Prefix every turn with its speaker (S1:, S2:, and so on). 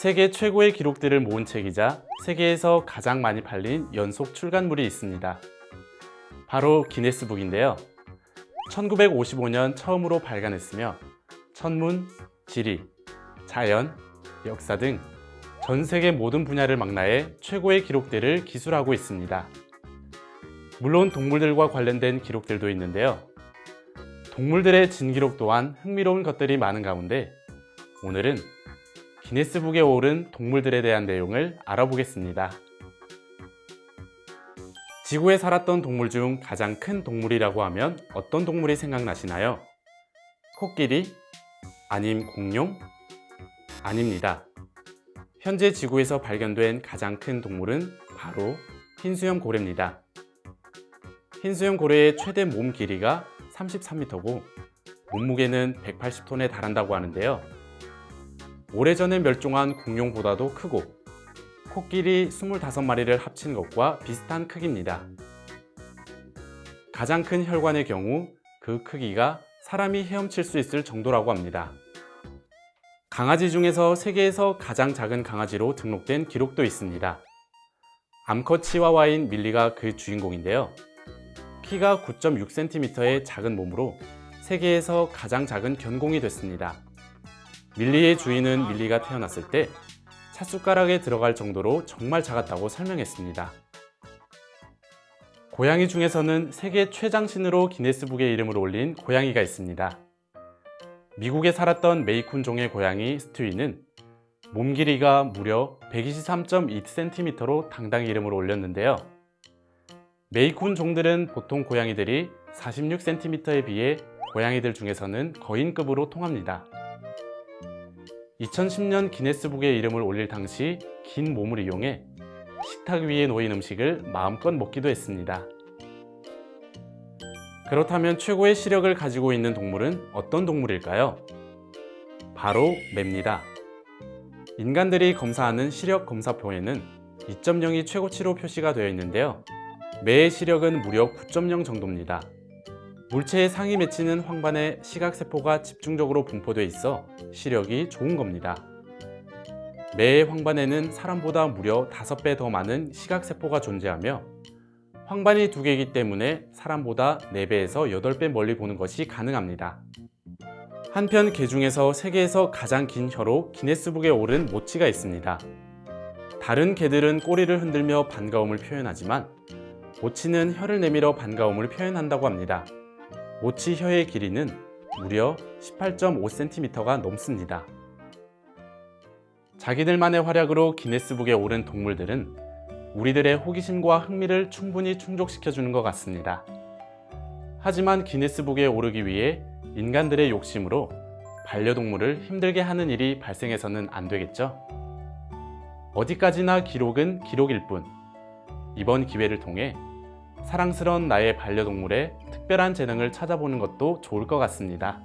S1: 세계 최고의 기록들을 모은 책이자 세계에서 가장 많이 팔린 연속 출간물이 있습니다. 바로 기네스북인데요. 1955년 처음으로 발간했으며 천문, 지리, 자연, 역사 등 전 세계 모든 분야를 망라해 최고의 기록들을 기술하고 있습니다. 물론 동물들과 관련된 기록들도 있는데요. 동물들의 진기록 또한 흥미로운 것들이 많은 가운데 오늘은 기네스북에 오른 동물들에 대한 내용을 알아보겠습니다. 지구에 살았던 동물 중 가장 큰 동물이라고 하면 어떤 동물이 생각나시나요? 코끼리? 아님 공룡? 아닙니다. 현재 지구에서 발견된 가장 큰 동물은 바로 흰수염 고래입니다. 흰수염 고래의 최대 몸 길이가 33m고 몸무게는 180톤에 달한다고 하는데요. 오래전에 멸종한 공룡보다도 크고 코끼리 25마리를 합친 것과 비슷한 크기입니다. 가장 큰 혈관의 경우 그 크기가 사람이 헤엄칠 수 있을 정도라고 합니다. 강아지 중에서 세계에서 가장 작은 강아지로 등록된 기록도 있습니다. 암컷 치와와인 밀리가 그 주인공인데요. 키가 9.6cm의 작은 몸으로 세계에서 가장 작은 견공이 됐습니다. 밀리의 주인은 밀리가 태어났을 때 찻숟가락에 들어갈 정도로 정말 작았다고 설명했습니다. 고양이 중에서는 세계 최장신으로 기네스북에 이름을 올린 고양이가 있습니다. 미국에 살았던 메이쿤 종의 고양이 스튜이는 몸 길이가 무려 123.2cm로 당당히 이름을 올렸는데요. 메이쿤 종들은 보통 고양이들이 46cm에 비해 고양이들 중에서는 거인급으로 통합니다. 2010년 기네스북에 이름을 올릴 당시 긴 몸을 이용해 식탁 위에 놓인 음식을 마음껏 먹기도 했습니다. 그렇다면 최고의 시력을 가지고 있는 동물은 어떤 동물일까요? 바로 매입니다. 인간들이 검사하는 시력 검사표에는 2.0이 최고치로 표시가 되어 있는데요. 매의 시력은 무려 9.0 정도입니다. 물체의 상이 맺히는 황반에 시각세포가 집중적으로 분포되어 있어 시력이 좋은 겁니다. 매의 황반에는 사람보다 무려 5배 더 많은 시각세포가 존재하며 황반이 두 개이기 때문에 사람보다 4배에서 8배 멀리 보는 것이 가능합니다. 한편 개 중에서 세계에서 가장 긴 혀로 기네스북에 오른 모치가 있습니다. 다른 개들은 꼬리를 흔들며 반가움을 표현하지만 모치는 혀를 내밀어 반가움을 표현한다고 합니다. 모치 혀의 길이는 무려 18.5cm가 넘습니다. 자기들만의 활약으로 기네스북에 오른 동물들은 우리들의 호기심과 흥미를 충분히 충족시켜주는 것 같습니다. 하지만 기네스북에 오르기 위해 인간들의 욕심으로 반려동물을 힘들게 하는 일이 발생해서는 안 되겠죠? 어디까지나 기록은 기록일 뿐, 이번 기회를 통해 사랑스러운 나의 반려동물의 특별한 재능을 찾아보는 것도 좋을 것 같습니다.